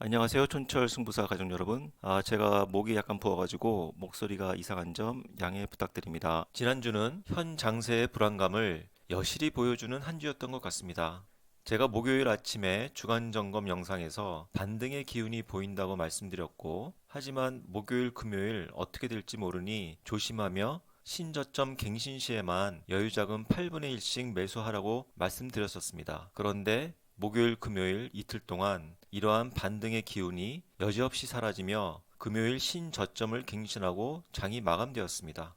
안녕하세요. 촌철 승부사 가족 여러분. 아, 제가 목이 약간 부어가지고 목소리가 이상한 점 양해 부탁드립니다. 지난주는 현 장세의 불안감을 여실히 보여주는 한 주였던 것 같습니다. 제가 목요일 아침에 주간 점검 영상에서 반등의 기운이 보인다고 말씀드렸고, 하지만 목요일, 금요일 어떻게 될지 모르니 조심하며 신저점 갱신 시에만 여유자금 8분의 1씩 매수하라고 말씀드렸었습니다. 그런데 목요일, 금요일 이틀 동안 이러한 반등의 기운이 여지없이 사라지며 금요일 신저점을 갱신하고 장이 마감되었습니다.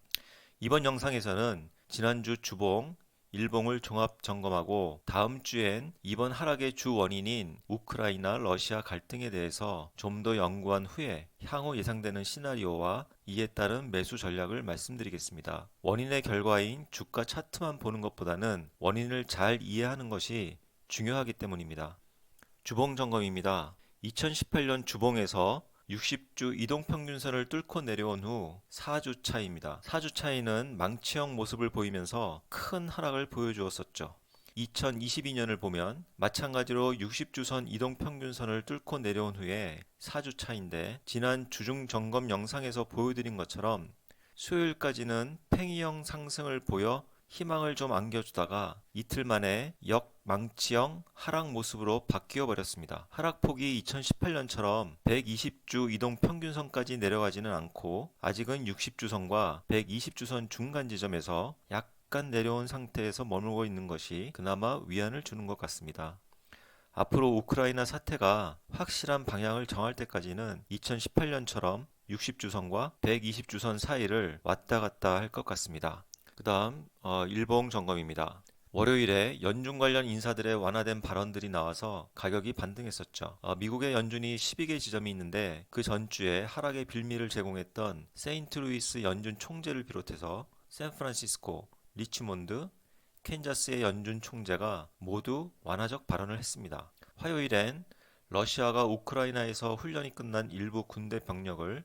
이번 영상에서는 지난주 주봉, 일봉을 종합 점검하고 다음 주엔 이번 하락의 주 원인인 우크라이나 러시아 갈등에 대해서 좀 더 연구한 후에 향후 예상되는 시나리오와 이에 따른 매수 전략을 말씀드리겠습니다. 원인의 결과인 주가 차트만 보는 것보다는 원인을 잘 이해하는 것이 중요하기 때문입니다. 주봉 점검입니다. 2018년 주봉에서 60주 이동평균선을 뚫고 내려온 후 4주 차입니다. 4주 차이는 망치형 모습을 보이면서 큰 하락을 보여주었었죠. 2022년을 보면 마찬가지로 60주선 이동평균선을 뚫고 내려온 후에 4주 차인데 지난 주중 점검 영상에서 보여드린 것처럼 수요일까지는 팽이형 상승을 보여 희망을 좀 안겨주다가 이틀 만에 역망치형 하락 모습으로 바뀌어 버렸습니다. 하락폭이 2018년처럼 120주 이동 평균선까지 내려가지는 않고 아직은 60주선과 120주선 중간 지점에서 약간 내려온 상태에서 머물고 있는 것이 그나마 위안을 주는 것 같습니다. 앞으로 우크라이나 사태가 확실한 방향을 정할 때까지는 2018년처럼 60주선과 120주선 사이를 왔다 갔다 할 것 같습니다. 그 다음 어, 일봉 점검입니다. 월요일에 연준 관련 인사들의 완화된 발언들이 나와서 가격이 반등했었죠. 어, 미국의 연준이 12개 지점이 있는데 그 전주에 하락의 빌미를 제공했던 세인트루이스 연준 총재를 비롯해서 샌프란시스코, 리치몬드, 캔자스의 연준 총재가 모두 완화적 발언을 했습니다. 화요일엔 러시아가 우크라이나에서 훈련이 끝난 일부 군대 병력을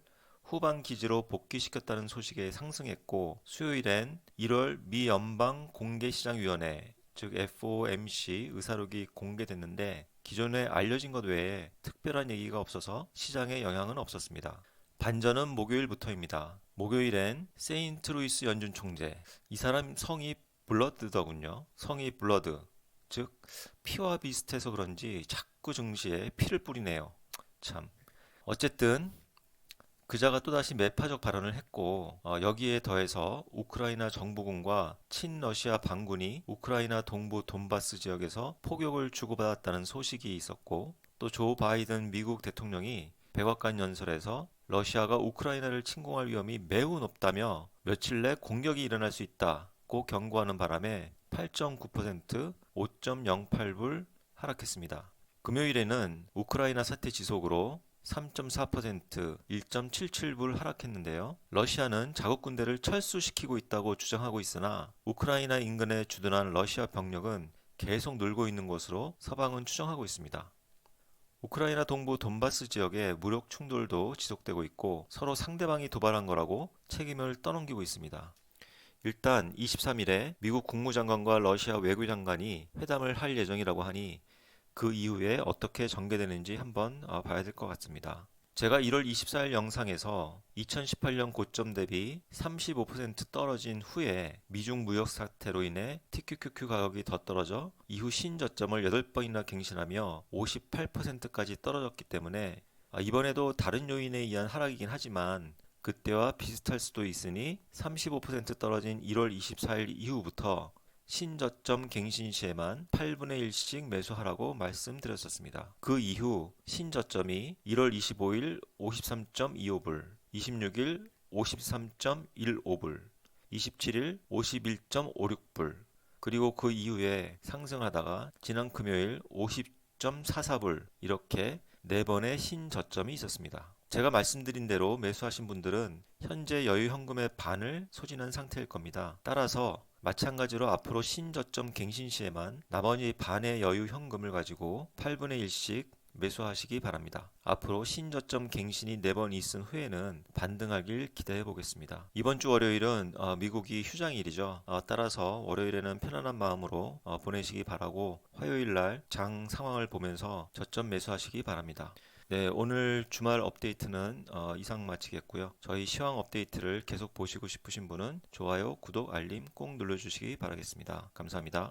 후방 기지로 복귀시켰다는 소식에 상승했고 수요일엔 1월 미 연방 공개시장위원회 즉 FOMC 의사록이 공개됐는데 기존에 알려진 것 외에 특별한 얘기가 없어서 시장에 영향은 없었습니다. 반전은 목요일부터입니다. 목요일엔 세인트루이스 연준 총재 이 사람 성이 블러드더군요. 성이 블러드 즉 피와 비슷해서 그런지 자꾸 증시에 피를 뿌리네요. 참 어쨌든 그자가 또다시 매파적 발언을 했고 어, 여기에 더해서 우크라이나 정부군과 친러시아 반군이 우크라이나 동부 돈바스 지역에서 포격을 주고받았다는 소식이 있었고 또 조 바이든 미국 대통령이 백악관 연설에서 러시아가 우크라이나를 침공할 위험이 매우 높다며 며칠 내 공격이 일어날 수 있다고 경고하는 바람에 8.9% 5.08불 하락했습니다. 금요일에는 우크라이나 사태 지속으로 3.4% 1.77불 하락했는데요. 러시아는 자국 군대를 철수시키고 있다고 주장하고 있으나 우크라이나 인근에 주둔한 러시아 병력은 계속 늘고 있는 것으로 서방은 추정하고 있습니다. 우크라이나 동부 돈바스 지역의 무력 충돌도 지속되고 있고 서로 상대방이 도발한 거라고 책임을 떠넘기고 있습니다. 일단 23일에 미국 국무장관과 러시아 외교장관이 회담을 할 예정이라고 하니 그 이후에 어떻게 전개되는지 한번 어, 봐야 될 것 같습니다. 제가 1월 24일 영상에서 2018년 고점 대비 35% 떨어진 후에 미중 무역 사태로 인해 TQQQ 가격이 더 떨어져 이후 신저점을 8번이나 갱신하며 58%까지 떨어졌기 때문에 아, 이번에도 다른 요인에 의한 하락이긴 하지만 그때와 비슷할 수도 있으니 35% 떨어진 1월 24일 이후부터 신저점 갱신 시에만 8분의 1씩 매수하라고 말씀드렸었습니다. 그 이후 신저점이 1월 25일 53.25불, 26일 53.15불, 27일 51.56불, 그리고 그 이후에 상승하다가 지난 금요일 50.44불 이렇게 네 번의 신저점이 있었습니다. 제가 말씀드린 대로 매수하신 분들은 현재 여유 현금의 반을 소진한 상태일 겁니다. 따라서 마찬가지로 앞으로 신저점 갱신 시에만 나머지 반의 여유 현금을 가지고 8분의 1씩 매수하시기 바랍니다. 앞으로 신저점 갱신이 4번 있은 후에는 반등하길 기대해 보겠습니다. 이번 주 월요일은 어, 미국이 휴장일이죠. 어, 따라서 월요일에는 편안한 마음으로 어, 보내시기 바라고 화요일 날 장 상황을 보면서 저점 매수하시기 바랍니다. 네, 오늘 주말 업데이트는 어, 이상 마치겠고요. 저희 시황 업데이트를 계속 보시고 싶으신 분은 좋아요, 구독, 알림 꼭 눌러주시기 바라겠습니다. 감사합니다.